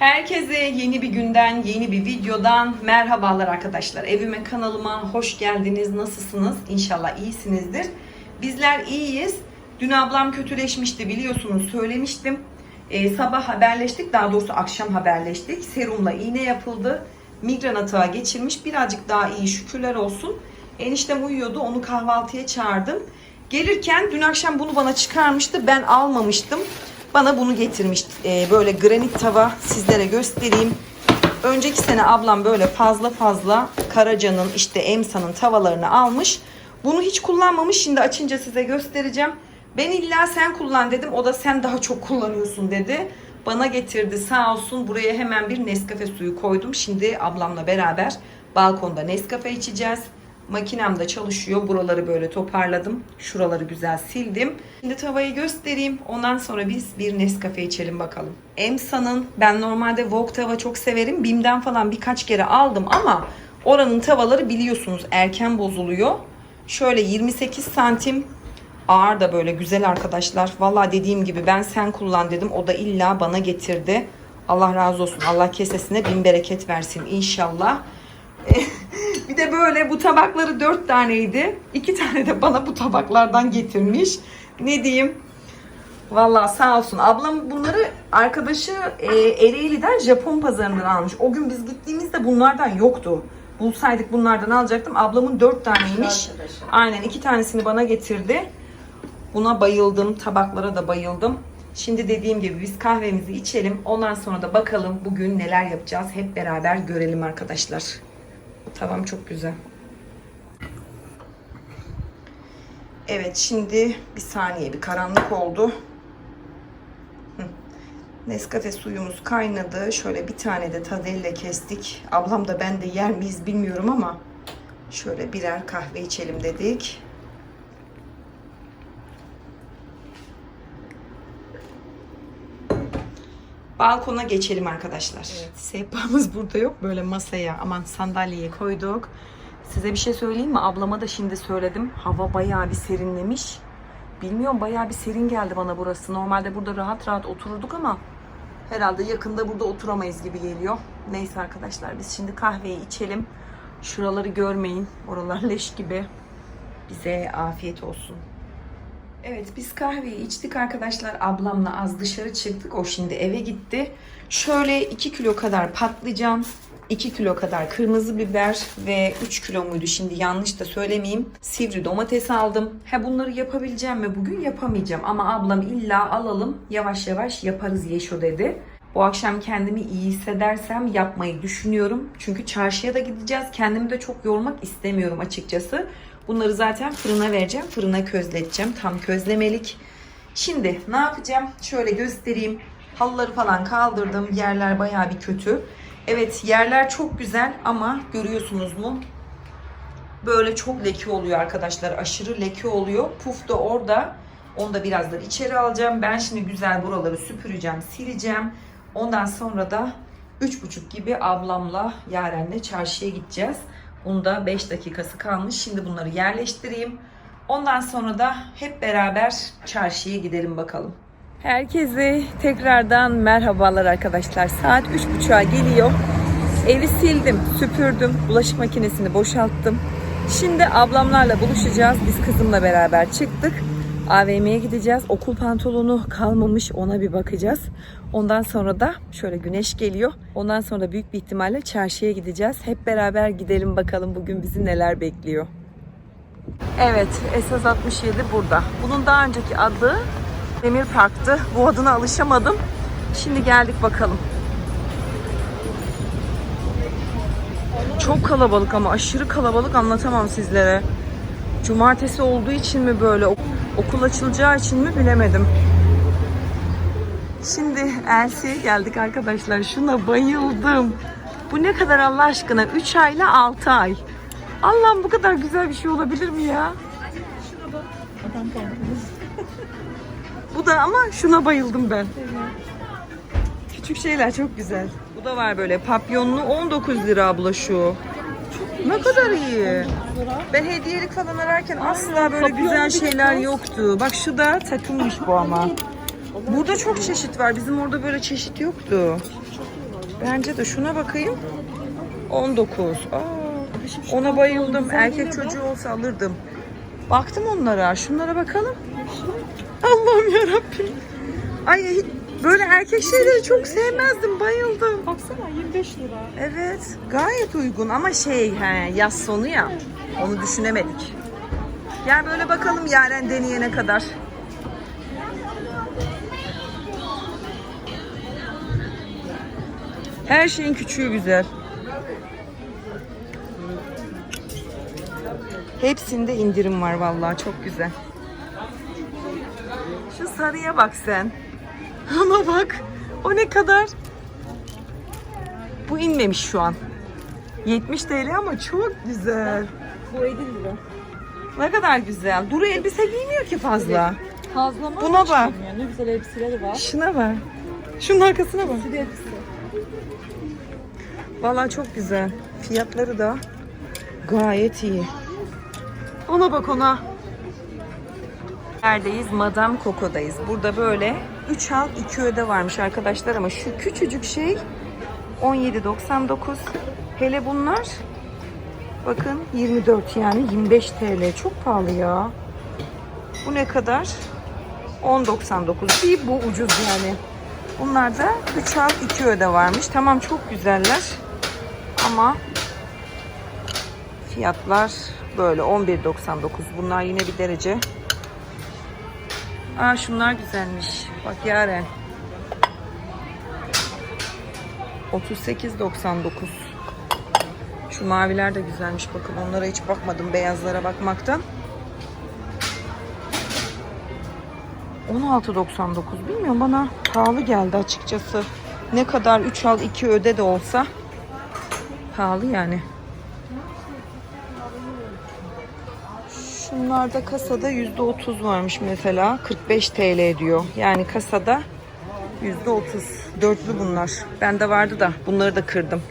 Herkese yeni bir günden, yeni bir videodan merhabalar arkadaşlar. Evime, kanalıma hoş geldiniz. Nasılsınız? İnşallah iyisinizdir. Bizler iyiyiz. Dün ablam kötüleşmişti biliyorsunuz söylemiştim. Ee, sabah haberleştik, daha doğrusu akşam haberleştik. Serumla iğne yapıldı. Migren atağı geçirmiş. Birazcık daha iyi şükürler olsun. Eniştem uyuyordu. Onu kahvaltıya çağırdım. Gelirken dün akşam bunu bana çıkarmıştı. Ben almamıştım. Bana bunu getirmiş. Ee, böyle granit tava sizlere göstereyim. Önceki sene ablam böyle fazla fazla Karaca'nın işte Emsa'nın tavalarını almış. Bunu hiç kullanmamış. Şimdi açınca size göstereceğim. Ben illa sen kullan dedim. O da sen daha çok kullanıyorsun dedi. Bana getirdi sağ olsun. Buraya hemen bir Nescafe suyu koydum. Şimdi ablamla beraber balkonda Nescafe içeceğiz. Makinem de çalışıyor. Buraları böyle toparladım. Şuraları güzel sildim. Şimdi tavayı göstereyim. Ondan sonra biz bir Nescafe içelim bakalım. Emsa'nın ben normalde Wok tava çok severim. Bim'den falan birkaç kere aldım ama oranın tavaları biliyorsunuz erken bozuluyor. Şöyle 28 santim ağır da böyle güzel arkadaşlar. Valla dediğim gibi ben sen kullan dedim. O da illa bana getirdi. Allah razı olsun. Allah kesesine bin bereket versin inşallah. bir de böyle bu tabakları dört taneydi. İki tane de bana bu tabaklardan getirmiş. Ne diyeyim? Vallahi sağ olsun. Ablam bunları arkadaşı e, Ereğli'den Japon pazarından almış. O gün biz gittiğimizde bunlardan yoktu. Bulsaydık bunlardan alacaktım. Ablamın dört taneymiş. Aynen iki tanesini bana getirdi. Buna bayıldım. Tabaklara da bayıldım. Şimdi dediğim gibi biz kahvemizi içelim. Ondan sonra da bakalım bugün neler yapacağız. Hep beraber görelim arkadaşlar. Tavam çok güzel. Evet şimdi bir saniye bir karanlık oldu. Nescafe suyumuz kaynadı. Şöyle bir tane de tadelle kestik. Ablam da ben de yer miyiz bilmiyorum ama şöyle birer kahve içelim dedik. Balkona geçelim arkadaşlar. Evet, sehpamız burada yok. Böyle masaya aman sandalyeye koyduk. Size bir şey söyleyeyim mi? Ablama da şimdi söyledim. Hava bayağı bir serinlemiş. Bilmiyorum bayağı bir serin geldi bana burası. Normalde burada rahat rahat otururduk ama herhalde yakında burada oturamayız gibi geliyor. Neyse arkadaşlar biz şimdi kahveyi içelim. Şuraları görmeyin. Oralar leş gibi. Bize afiyet olsun. Evet biz kahveyi içtik arkadaşlar. Ablamla az dışarı çıktık. O şimdi eve gitti. Şöyle 2 kilo kadar patlıcan, 2 kilo kadar kırmızı biber ve 3 kilo muydu şimdi yanlış da söylemeyeyim. Sivri domates aldım. Ha bunları yapabileceğim mi bugün yapamayacağım. Ama ablam illa alalım yavaş yavaş yaparız Yeşo dedi. Bu akşam kendimi iyi hissedersem yapmayı düşünüyorum. Çünkü çarşıya da gideceğiz. Kendimi de çok yormak istemiyorum açıkçası. Bunları zaten fırına vereceğim. Fırına közleteceğim. Tam közlemelik. Şimdi ne yapacağım? Şöyle göstereyim. Halıları falan kaldırdım. Yerler bayağı bir kötü. Evet yerler çok güzel ama görüyorsunuz mu? Böyle çok leke oluyor arkadaşlar. Aşırı leke oluyor. Puf da orada. Onu da birazdan içeri alacağım. Ben şimdi güzel buraları süpüreceğim, sileceğim. Ondan sonra da 3.30 gibi ablamla Yaren'le çarşıya gideceğiz. Bunun da 5 dakikası kalmış. Şimdi bunları yerleştireyim. Ondan sonra da hep beraber çarşıya gidelim bakalım. Herkese tekrardan merhabalar arkadaşlar. Saat 3.30'a geliyor. Evi sildim, süpürdüm, bulaşık makinesini boşalttım. Şimdi ablamlarla buluşacağız. Biz kızımla beraber çıktık. AVM'ye gideceğiz. Okul pantolonu kalmamış ona bir bakacağız. Ondan sonra da şöyle güneş geliyor. Ondan sonra büyük bir ihtimalle çarşıya gideceğiz. Hep beraber gidelim bakalım bugün bizi neler bekliyor. Evet, Esas 67 burada. Bunun daha önceki adı Demir Park'tı. Bu adına alışamadım. Şimdi geldik bakalım. Çok kalabalık ama aşırı kalabalık anlatamam sizlere. Cumartesi olduğu için mi böyle ok- okul açılacağı için mi bilemedim. Şimdi Elsi'ye geldik arkadaşlar. Şuna bayıldım. Bu ne kadar Allah aşkına? 3 ayla 6 ay. Allah'ım bu kadar güzel bir şey olabilir mi ya? Bu da ama şuna bayıldım ben. Küçük şeyler çok güzel. Bu da var böyle papyonlu 19 lira abla şu. Ne kadar iyi. Ben hediyelik falan ararken asla böyle güzel şeyler yoktu. Bak şu da takımmış bu ama. Burada çok çeşit var. Bizim orada böyle çeşit yoktu. Bence de şuna bakayım. 19. Aa, ona bayıldım. Erkek çocuğu olsa alırdım. Baktım onlara. Şunlara bakalım. Allah'ım yarabbim. Ay böyle erkek şeyleri çok sevmezdim. Bayıldım. Baksana 25 lira. Evet. Gayet uygun ama şey he, yaz sonu ya. Onu düşünemedik. Gel böyle bakalım Yaren deneyene kadar. Her şeyin küçüğü güzel. Hepsinde indirim var vallahi çok güzel. Şu sarıya bak sen. Ama bak o ne kadar? Bu inmemiş şu an. 70 TL ama çok güzel. Bu 50 lira. Ne kadar güzel. Duru elbise giymiyor ki fazla. Fazla mı? Buna bak. Ne güzel elbiseleri var. Şuna bak. Şunun arkasına bak. De elbise. Vallahi çok güzel. Fiyatları da gayet iyi. Ona bak ona. Neredeyiz? Madame Coco'dayız. Burada böyle 3 al 2 öde varmış arkadaşlar ama şu küçücük şey 17.99. Hele bunlar bakın 24 yani 25 TL. Çok pahalı ya. Bu ne kadar? 10.99. Bir bu ucuz yani. Bunlarda 3 al 2 öde varmış. Tamam çok güzeller. Ama fiyatlar böyle 11.99. Bunlar yine bir derece. Aa şunlar güzelmiş. Bak Yaren. 38.99. Şu maviler de güzelmiş bakın. Onlara hiç bakmadım beyazlara bakmaktan. 16.99 bilmiyorum bana pahalı geldi açıkçası. Ne kadar 3 al 2 öde de olsa pahalı yani. Şunlarda kasada %30 varmış mesela. 45 TL diyor. Yani kasada %30. Dörtlü bunlar. Bende vardı da bunları da kırdım.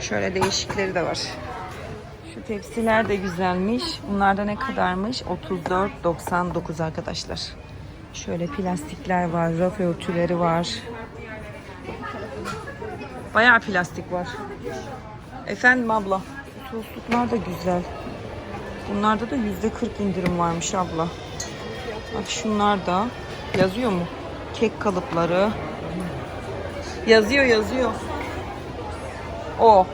Şöyle değişikleri de var. Şu tepsiler de güzelmiş. Bunlar da ne kadarmış? 34.99 arkadaşlar. Şöyle plastikler var, raf örtüleri var. Bayağı plastik var. Efendim abla. Tosluklar da güzel. Bunlarda da yüzde 40 indirim varmış abla. Bak şunlar da yazıyor mu? Kek kalıpları. Yazıyor yazıyor. O.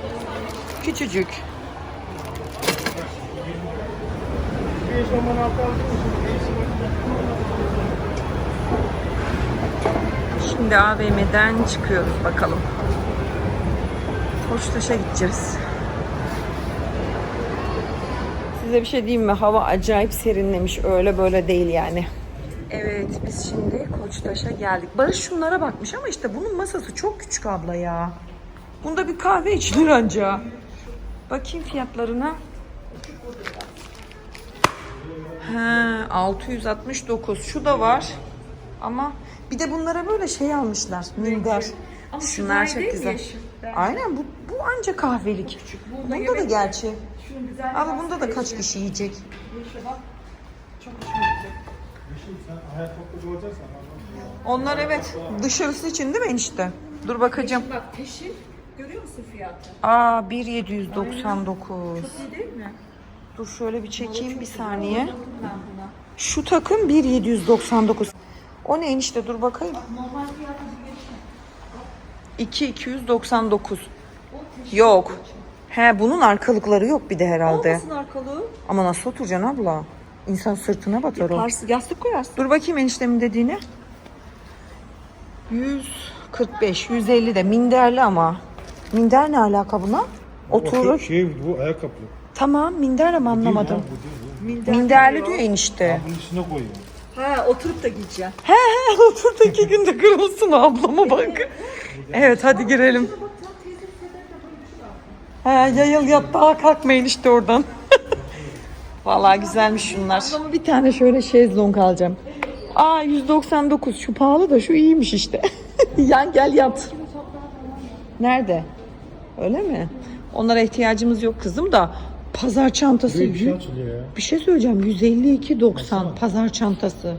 Küçücük. Şimdi AVM'den çıkıyoruz bakalım. Koçtaş'a gideceğiz. Size bir şey diyeyim mi? Hava acayip serinlemiş. Öyle böyle değil yani. Evet biz şimdi Koçtaş'a geldik. Barış şunlara bakmış ama işte bunun masası çok küçük abla ya. Bunda bir kahve içilir anca. Bakayım fiyatlarına. He, 669. Şu da var. Ama bir de bunlara böyle şey almışlar. Minder. Şunlar çok güzel. Aynen bu, bu anca kahvelik. Bunda da gerçi. Ama bunda da kaç kişi yiyecek? Onlar evet. Dışarısı için değil mi enişte? Dur bakacağım. Bak peşin görüyor musun fiyatı? Aa 1799. İyi değil mi? Dur şöyle bir çekeyim bir saniye. Şu takım 1799. O ne enişte dur bakayım. Normal fiyatı 2299. Yok. He bunun arkalıkları yok bir de herhalde. Olmasın arkalığı. Ama nasıl oturacaksın abla? İnsan sırtına batar o. Pars, yastık koyarsın. Dur bakayım eniştemin dediğine. 145, 150 de minderli ama. Minder ne alaka buna? Oturur. Şey bu ayakkabı. Tamam minder ama anlamadım. Bu değil bu. Minderli diyor enişte. Bunun içine koyuyor. Ha oturup da giyeceksin. He he otur da iki günde kırılsın ablama bak. Evet hadi girelim. He yayıl yat daha kalkmayın işte oradan. Vallahi güzelmiş şunlar. Ama bir tane şöyle şezlong alacağım. Aa 199 şu pahalı da şu iyiymiş işte. Yan gel yat. Nerede? Öyle mi? Onlara ihtiyacımız yok kızım da pazar çantası. Böyle bir şey yü- açılıyor ya. bir şey söyleyeceğim. 152.90 pazar çantası.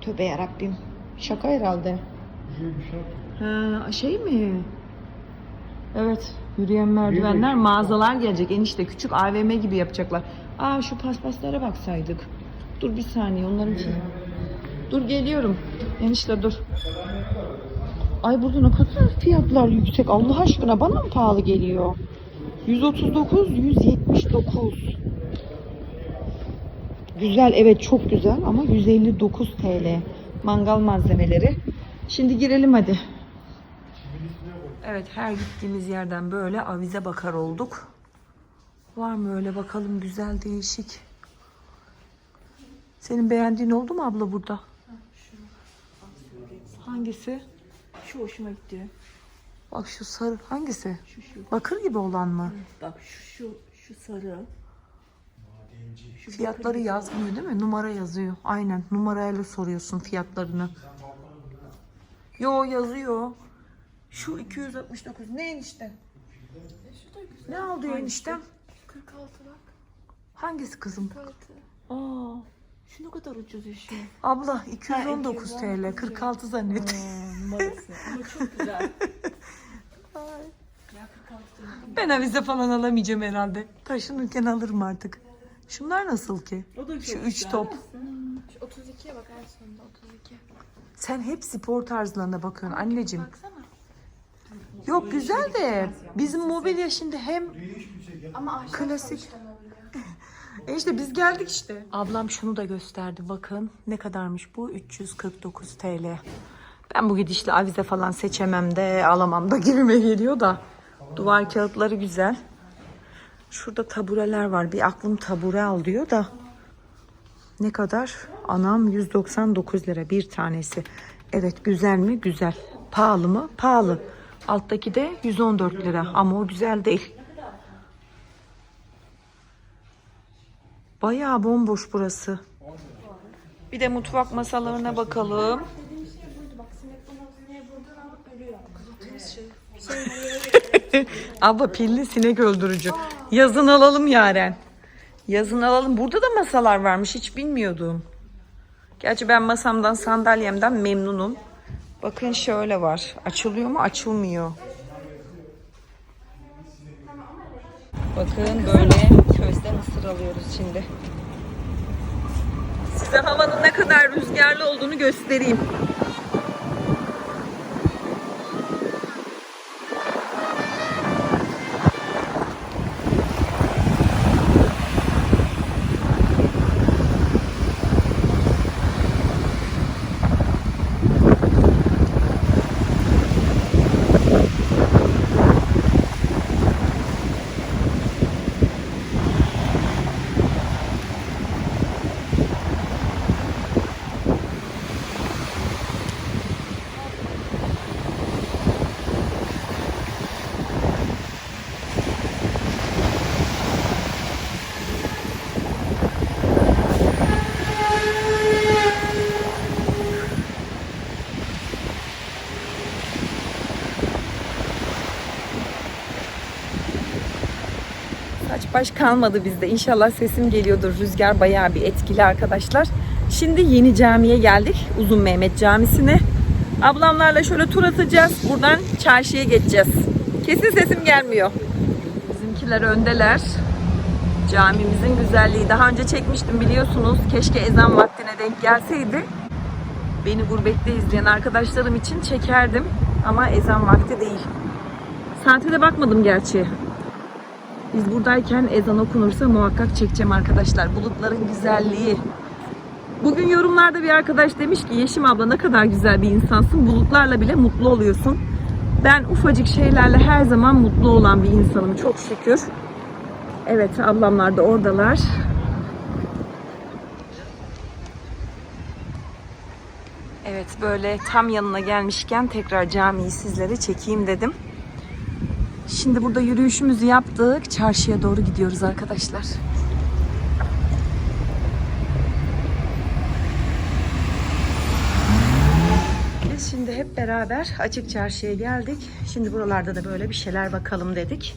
Tövbe yarabbim. Şaka herhalde. Ha, şey mi? Evet. Yürüyen merdivenler, mağazalar gelecek. Enişte küçük AVM gibi yapacaklar. Aa şu paspaslara baksaydık. Dur bir saniye onların için. Dur geliyorum. Enişte dur. Ay burada ne kadar fiyatlar yüksek. Allah aşkına bana mı pahalı geliyor? 139, 179. Güzel evet çok güzel ama 159 TL. Mangal malzemeleri. Şimdi girelim hadi. Evet her gittiğimiz yerden böyle avize bakar olduk. Var mı öyle bakalım güzel değişik. Senin beğendiğin oldu mu abla burada? Hangisi? Şu hoşuma gitti. Bak şu sarı hangisi? Şu şu. Bakır gibi olan mı? Bak şu şu şu sarı. Şu Fiyatları yazmıyor değil mi? Numara yazıyor. Aynen numarayla soruyorsun fiyatlarını. Yo yazıyor. Şu 269 ne enişte? Ne aldı eniştem? 46 bak. Hangisi kızım? 46. Aa, Şu ne kadar ucuz işi. abla 219 Ha, TL 46 zannet. numarası. Ama çok güzel. ya 46 Ben avize falan alamayacağım herhalde. Taşınırken alırım artık. Şunlar nasıl ki? O da çok Şu üç güzel. top. Şu 32'ye bak en sonunda 32. Sen hep spor tarzlarına bakıyorsun anneciğim. Baksana. Yok güzel de bizim mobilya şimdi hem Ama ahşap Klasik. sonuçta mobilya. E işte biz geldik işte. Ablam şunu da gösterdi. Bakın ne kadarmış bu? 349 TL. Ben bu gidişle avize falan seçemem de alamam da gibime geliyor da. Duvar kağıtları güzel. Şurada tabureler var. Bir aklım tabure al diyor da. Ne kadar? Anam 199 lira bir tanesi. Evet güzel mi? Güzel. Pahalı mı? Pahalı. Alttaki de 114 lira ama o güzel değil. Bayağı bomboş burası. Bir de mutfak masalarına bakalım. Abla pilli sinek öldürücü. Yazın alalım Yaren. Yazın alalım. Burada da masalar varmış hiç bilmiyordum. Gerçi ben masamdan sandalyemden memnunum. Bakın şöyle var. Açılıyor mu? Açılmıyor. Bakın böyle közde mısır alıyoruz şimdi. Size havanın ne kadar rüzgarlı olduğunu göstereyim. Baş kalmadı bizde. İnşallah sesim geliyordur. Rüzgar bayağı bir etkili arkadaşlar. Şimdi yeni camiye geldik. Uzun Mehmet Camisi'ne. Ablamlarla şöyle tur atacağız. Buradan çarşıya geçeceğiz. Kesin sesim gelmiyor. Bizimkiler öndeler. Camimizin güzelliği. Daha önce çekmiştim biliyorsunuz. Keşke ezan vaktine denk gelseydi. Beni gurbette izleyen arkadaşlarım için çekerdim. Ama ezan vakti değil. Saate de bakmadım gerçi. Biz buradayken ezan okunursa muhakkak çekeceğim arkadaşlar. Bulutların güzelliği. Bugün yorumlarda bir arkadaş demiş ki Yeşim abla ne kadar güzel bir insansın. Bulutlarla bile mutlu oluyorsun. Ben ufacık şeylerle her zaman mutlu olan bir insanım çok şükür. Evet ablamlar da oradalar. Evet böyle tam yanına gelmişken tekrar camiyi sizlere çekeyim dedim. Şimdi burada yürüyüşümüzü yaptık. Çarşıya doğru gidiyoruz arkadaşlar. Biz şimdi hep beraber açık çarşıya geldik. Şimdi buralarda da böyle bir şeyler bakalım dedik.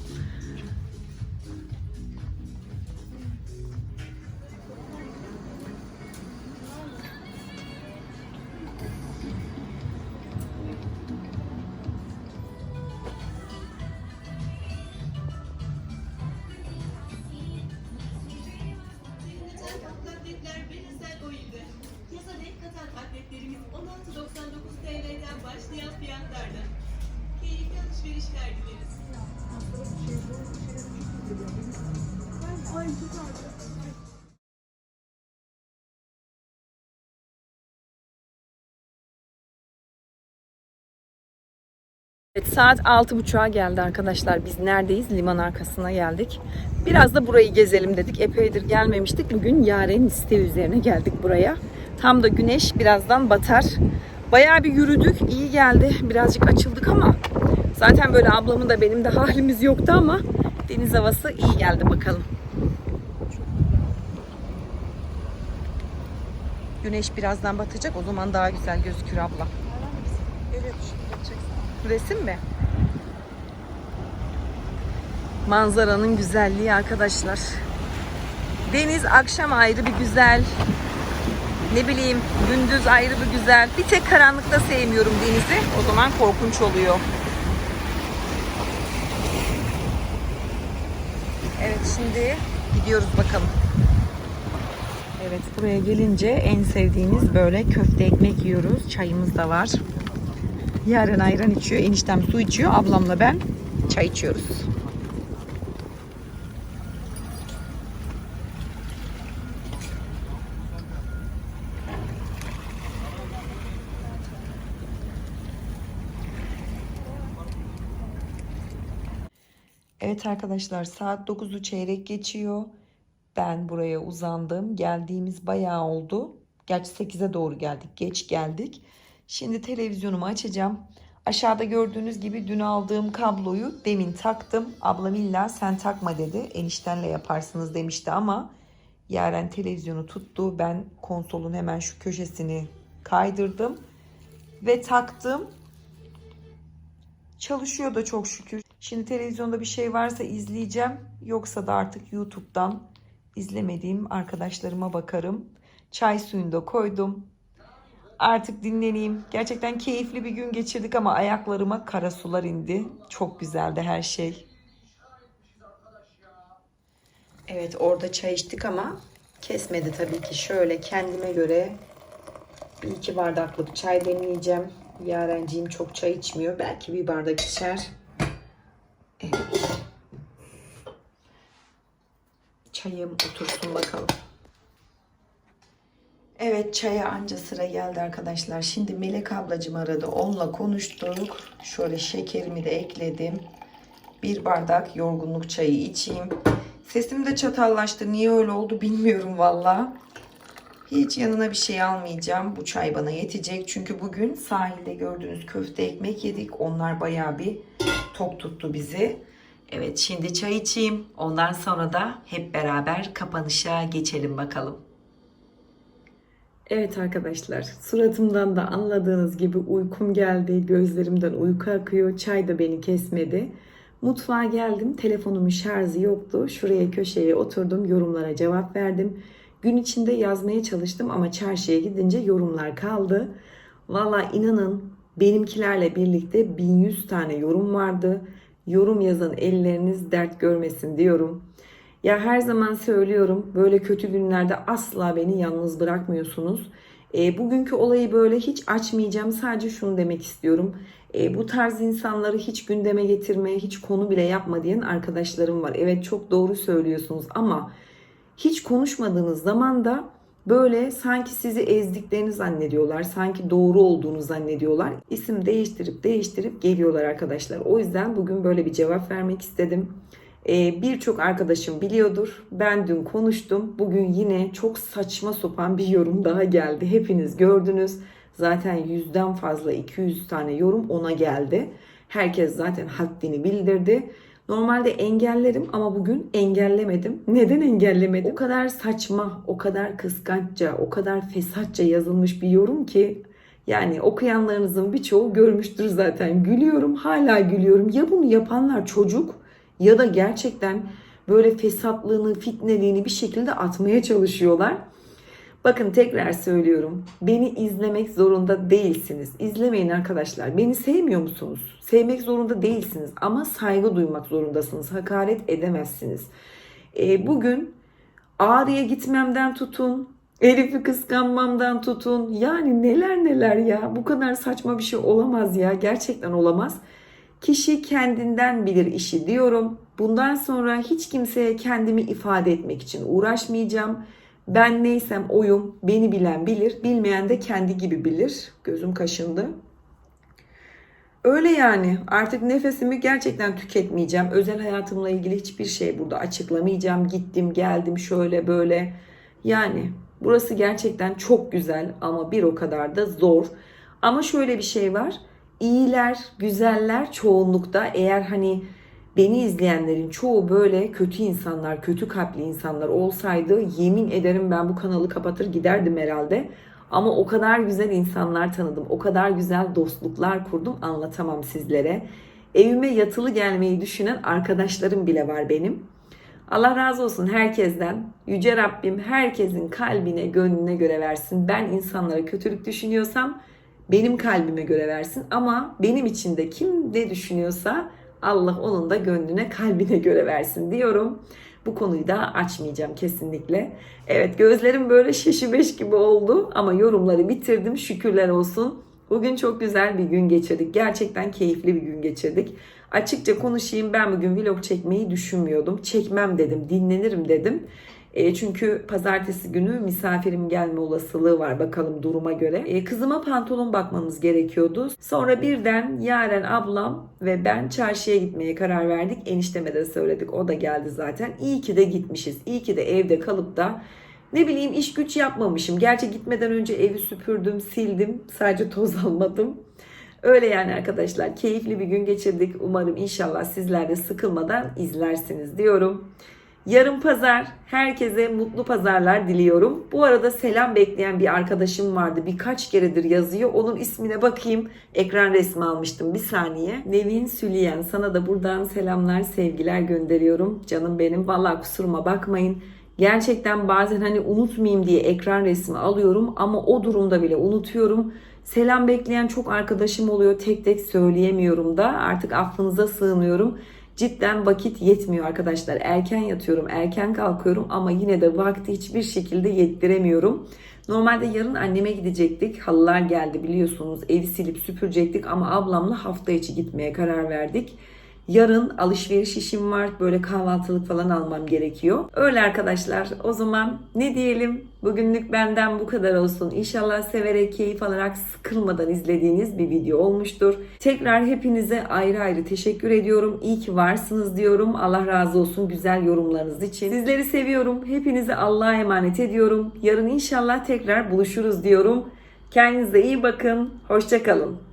Evet, saat 6.30'a geldi arkadaşlar. Biz neredeyiz? Liman arkasına geldik. Biraz da burayı gezelim dedik. Epeydir gelmemiştik. Bugün Yaren'in isteği üzerine geldik buraya. Tam da güneş birazdan batar. Bayağı bir yürüdük. iyi geldi. Birazcık açıldık ama zaten böyle ablamın da benim de halimiz yoktu ama deniz havası iyi geldi bakalım. Güneş birazdan batacak. O zaman daha güzel gözükür abla. Evet. Resim mi? Manzaranın güzelliği arkadaşlar. Deniz akşam ayrı bir güzel. Ne bileyim gündüz ayrı bir güzel. Bir tek karanlıkta sevmiyorum denizi. O zaman korkunç oluyor. Evet şimdi gidiyoruz bakalım. Evet buraya gelince en sevdiğimiz böyle köfte ekmek yiyoruz. Çayımız da var. Yaren ayran içiyor, eniştem su içiyor, ablamla ben çay içiyoruz. Evet arkadaşlar saat 9'u çeyrek geçiyor. Ben buraya uzandım. Geldiğimiz bayağı oldu. Gerçi 8'e doğru geldik. Geç geldik. Şimdi televizyonumu açacağım. Aşağıda gördüğünüz gibi dün aldığım kabloyu demin taktım. Ablam illa sen takma dedi. Eniştenle yaparsınız demişti ama Yaren televizyonu tuttu. Ben konsolun hemen şu köşesini kaydırdım ve taktım. Çalışıyor da çok şükür. Şimdi televizyonda bir şey varsa izleyeceğim. Yoksa da artık YouTube'dan izlemediğim arkadaşlarıma bakarım. Çay suyunu da koydum. Artık dinleneyim. Gerçekten keyifli bir gün geçirdik ama ayaklarıma kara sular indi. Çok güzeldi her şey. Evet orada çay içtik ama kesmedi tabii ki. Şöyle kendime göre bir iki bardaklık çay demleyeceğim. Yarenciğim çok çay içmiyor. Belki bir bardak içer. Evet. Çayım otursun bakalım. Evet çaya anca sıra geldi arkadaşlar. Şimdi Melek ablacım aradı. Onunla konuştuk. Şöyle şekerimi de ekledim. Bir bardak yorgunluk çayı içeyim. Sesim de çatallaştı. Niye öyle oldu bilmiyorum valla. Hiç yanına bir şey almayacağım. Bu çay bana yetecek. Çünkü bugün sahilde gördüğünüz köfte ekmek yedik. Onlar bayağı bir tok tuttu bizi. Evet şimdi çay içeyim. Ondan sonra da hep beraber kapanışa geçelim bakalım. Evet arkadaşlar, suratımdan da anladığınız gibi uykum geldi. Gözlerimden uyku akıyor. Çay da beni kesmedi. Mutfağa geldim. Telefonumun şarjı yoktu. Şuraya köşeye oturdum. Yorumlara cevap verdim. Gün içinde yazmaya çalıştım ama çarşıya gidince yorumlar kaldı. Valla inanın benimkilerle birlikte 1100 tane yorum vardı. Yorum yazan elleriniz dert görmesin diyorum. Ya her zaman söylüyorum böyle kötü günlerde asla beni yalnız bırakmıyorsunuz. E, bugünkü olayı böyle hiç açmayacağım. Sadece şunu demek istiyorum. E, bu tarz insanları hiç gündeme getirme, hiç konu bile yapma diyen arkadaşlarım var. Evet çok doğru söylüyorsunuz ama hiç konuşmadığınız zaman da böyle sanki sizi ezdiklerini zannediyorlar. Sanki doğru olduğunu zannediyorlar. İsim değiştirip değiştirip geliyorlar arkadaşlar. O yüzden bugün böyle bir cevap vermek istedim. Ee, Birçok arkadaşım biliyordur. Ben dün konuştum. Bugün yine çok saçma sapan bir yorum daha geldi. Hepiniz gördünüz. Zaten yüzden fazla 200 tane yorum ona geldi. Herkes zaten haddini bildirdi. Normalde engellerim ama bugün engellemedim. Neden engellemedim? O kadar saçma, o kadar kıskançça, o kadar fesatça yazılmış bir yorum ki yani okuyanlarınızın birçoğu görmüştür zaten. Gülüyorum, hala gülüyorum. Ya bunu yapanlar çocuk ya da gerçekten böyle fesatlığını, fitneliğini bir şekilde atmaya çalışıyorlar. Bakın tekrar söylüyorum. Beni izlemek zorunda değilsiniz. İzlemeyin arkadaşlar. Beni sevmiyor musunuz? Sevmek zorunda değilsiniz ama saygı duymak zorundasınız. Hakaret edemezsiniz. E, bugün Ağrı'ya gitmemden tutun, Elif'i kıskanmamdan tutun. Yani neler neler ya. Bu kadar saçma bir şey olamaz ya. Gerçekten olamaz. Kişi kendinden bilir işi diyorum. Bundan sonra hiç kimseye kendimi ifade etmek için uğraşmayacağım. Ben neysem oyum, beni bilen bilir, bilmeyen de kendi gibi bilir. Gözüm kaşındı. Öyle yani artık nefesimi gerçekten tüketmeyeceğim. Özel hayatımla ilgili hiçbir şey burada açıklamayacağım. Gittim geldim şöyle böyle. Yani burası gerçekten çok güzel ama bir o kadar da zor. Ama şöyle bir şey var. İyiler, güzeller çoğunlukta eğer hani beni izleyenlerin çoğu böyle kötü insanlar, kötü kalpli insanlar olsaydı yemin ederim ben bu kanalı kapatır giderdim herhalde. Ama o kadar güzel insanlar tanıdım, o kadar güzel dostluklar kurdum anlatamam sizlere. Evime yatılı gelmeyi düşünen arkadaşlarım bile var benim. Allah razı olsun herkesten. Yüce Rabbim herkesin kalbine, gönlüne göre versin. Ben insanlara kötülük düşünüyorsam benim kalbime göre versin. Ama benim için de kim ne düşünüyorsa Allah onun da gönlüne, kalbine göre versin diyorum. Bu konuyu da açmayacağım kesinlikle. Evet gözlerim böyle şeşi beş gibi oldu ama yorumları bitirdim. Şükürler olsun. Bugün çok güzel bir gün geçirdik. Gerçekten keyifli bir gün geçirdik. Açıkça konuşayım ben bugün vlog çekmeyi düşünmüyordum. Çekmem dedim, dinlenirim dedim. E, çünkü pazartesi günü misafirim gelme olasılığı var bakalım duruma göre. E, kızıma pantolon bakmamız gerekiyordu. Sonra birden Yaren ablam ve ben çarşıya gitmeye karar verdik. Enişteme de söyledik o da geldi zaten. İyi ki de gitmişiz. İyi ki de evde kalıp da ne bileyim iş güç yapmamışım. Gerçi gitmeden önce evi süpürdüm, sildim. Sadece toz almadım. Öyle yani arkadaşlar keyifli bir gün geçirdik. Umarım inşallah sizler de sıkılmadan izlersiniz diyorum. Yarın pazar herkese mutlu pazarlar diliyorum. Bu arada selam bekleyen bir arkadaşım vardı. Birkaç keredir yazıyor. Onun ismine bakayım. Ekran resmi almıştım bir saniye. Nevin Süliyen sana da buradan selamlar sevgiler gönderiyorum. Canım benim. Vallahi kusuruma bakmayın. Gerçekten bazen hani unutmayayım diye ekran resmi alıyorum ama o durumda bile unutuyorum. Selam bekleyen çok arkadaşım oluyor. Tek tek söyleyemiyorum da. Artık affınıza sığınıyorum. Cidden vakit yetmiyor arkadaşlar. Erken yatıyorum, erken kalkıyorum ama yine de vakti hiçbir şekilde yettiremiyorum. Normalde yarın anneme gidecektik. Halılar geldi biliyorsunuz. Evi silip süpürecektik ama ablamla hafta içi gitmeye karar verdik. Yarın alışveriş işim var. Böyle kahvaltılık falan almam gerekiyor. Öyle arkadaşlar. O zaman ne diyelim? Bugünlük benden bu kadar olsun. İnşallah severek, keyif alarak, sıkılmadan izlediğiniz bir video olmuştur. Tekrar hepinize ayrı ayrı teşekkür ediyorum. İyi ki varsınız diyorum. Allah razı olsun güzel yorumlarınız için. Sizleri seviyorum. Hepinizi Allah'a emanet ediyorum. Yarın inşallah tekrar buluşuruz diyorum. Kendinize iyi bakın. Hoşçakalın.